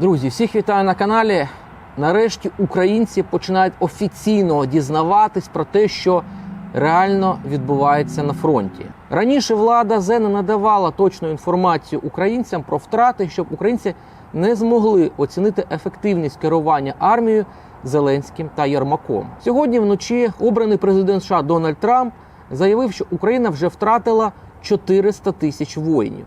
Друзі, всіх вітаю на каналі. Нарешті українці починають офіційно дізнаватись про те, що реально відбувається на фронті. Раніше влада ЗЕ не надавала точну інформацію українцям про втрати, щоб українці не змогли оцінити ефективність керування армією Зеленським та Єрмаком. Сьогодні вночі обраний президент США Дональд Трамп заявив, що Україна вже втратила 400 тисяч воїнів.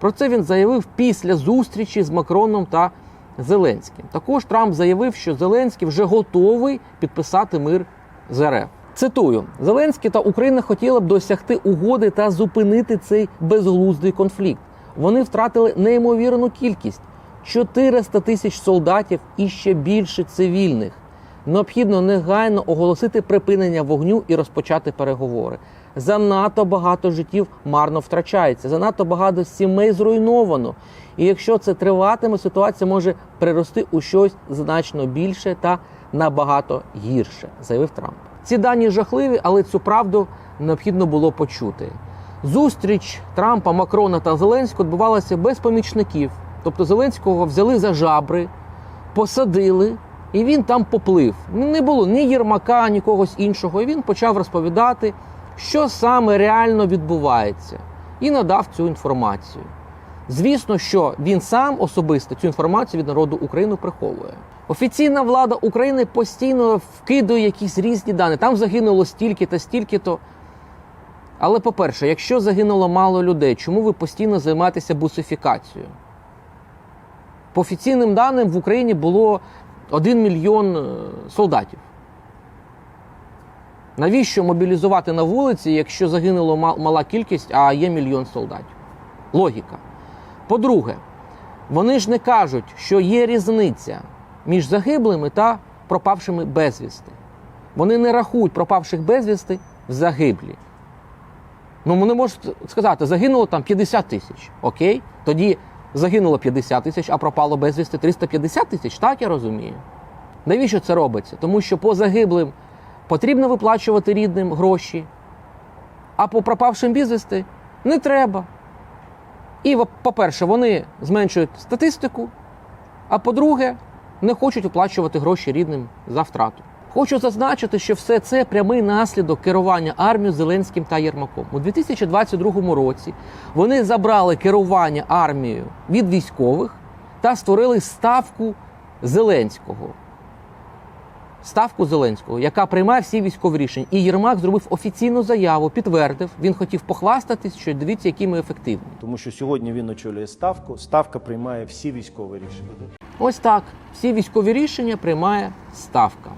Про це він заявив після зустрічі з Макроном та Зеленським. Також Трамп заявив, що Зеленський вже готовий підписати мир з РФ. Цитую: Зеленський та Україна хотіли б досягти угоди та зупинити цей безглуздий конфлікт. Вони втратили неймовірну кількість 400 тисяч солдатів і ще більше цивільних. Необхідно негайно оголосити припинення вогню і розпочати переговори. Занадто багато життів марно втрачається, занадто багато сімей зруйновано. І якщо це триватиме, ситуація може прирости у щось значно більше та набагато гірше, заявив Трамп. Ці дані жахливі, але цю правду необхідно було почути. Зустріч Трампа, Макрона та Зеленського відбувалася без помічників. Тобто Зеленського взяли за жабри, посадили, і він там поплив. Не було ні Єрмака, ні когось іншого. І він почав розповідати, що саме реально відбувається, і надав цю інформацію. Звісно, що він сам особисто цю інформацію від народу України приховує. Офіційна влада України постійно вкидує якісь різні дані. Там загинуло стільки та стільки-то. Але по-перше, якщо загинуло мало людей, чому ви постійно займаєтеся бусифікацією? По офіційним даним в Україні було 1 мільйон е, солдатів. Навіщо мобілізувати на вулиці, якщо загинуло мала кількість, а є мільйон солдатів? Логіка. По-друге, вони ж не кажуть, що є різниця між загиблими та пропавшими безвісти. Вони не рахують пропавших безвісти в загиблі. Ну, вони можуть сказати, загинуло там 50 тисяч. Окей? Тоді загинуло 50 тисяч, а пропало безвісти 350 тисяч, так я розумію. Навіщо це робиться? Тому що по загиблим потрібно виплачувати рідним гроші, а по пропавшим безвісти не треба. І, по-перше, вони зменшують статистику, а по-друге, не хочуть оплачувати гроші рідним за втрату. Хочу зазначити, що все це прямий наслідок керування армією Зеленським та Єрмаком. У 2022 році вони забрали керування армією від військових та створили ставку Зеленського. Ставку Зеленського, яка приймає всі військові рішення. І Єрмак зробив офіційну заяву, підтвердив. Він хотів похвастатись, що дивіться, які ми ефективні. Тому що сьогодні він очолює ставку. Ставка приймає всі військові рішення. Ось так. Всі військові рішення приймає ставка.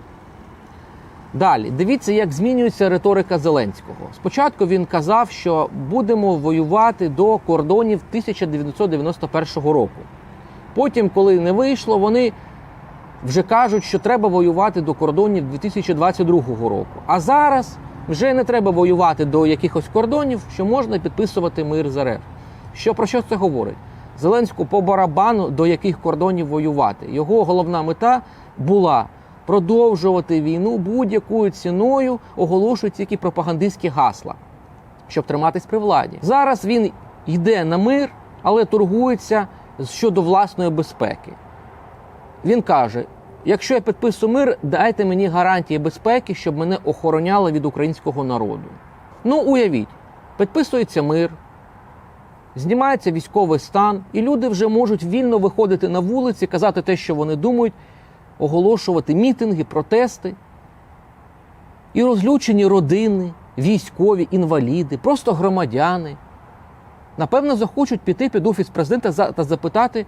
Далі, дивіться, як змінюється риторика Зеленського. Спочатку він казав, що будемо воювати до кордонів 1991 року. Потім, коли не вийшло, вони вже кажуть, що треба воювати до кордонів 2022 року. А зараз вже не треба воювати до якихось кордонів, що можна підписувати мир з РФ. Що про що це говорить? Зеленську по барабану до яких кордонів воювати. Його головна мета була продовжувати війну будь-якою ціною, оголошують тільки пропагандистські гасла, щоб триматись при владі. Зараз він йде на мир, але торгується щодо власної безпеки. Він каже: якщо я підписую мир, дайте мені гарантії безпеки, щоб мене охороняли від українського народу. Ну, уявіть, підписується мир, знімається військовий стан, і люди вже можуть вільно виходити на вулиці, казати те, що вони думають, оголошувати мітинги, протести. І розлючені родини, військові, інваліди, просто громадяни. Напевно, захочуть піти під офіс президента та запитати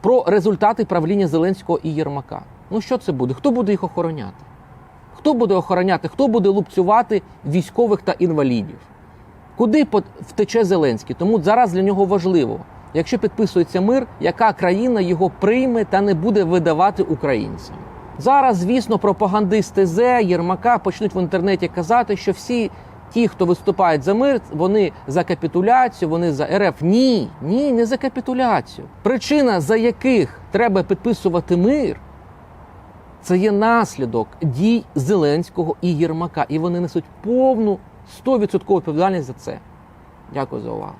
про результати правління Зеленського і Єрмака. Ну що це буде? Хто буде їх охороняти? Хто буде охороняти? Хто буде лупцювати військових та інвалідів? Куди втече Зеленський? Тому зараз для нього важливо, якщо підписується мир, яка країна його прийме та не буде видавати українцям. Зараз, звісно, пропагандисти Зе Єрмака почнуть в інтернеті казати, що всі ті, хто виступають за мир, вони за капітуляцію, вони за РФ. Ні, ні, не за капітуляцію. Причина, за яких треба підписувати мир, це є наслідок дій Зеленського і Єрмака. І вони несуть повну 100% відповідальність за це. Дякую за увагу.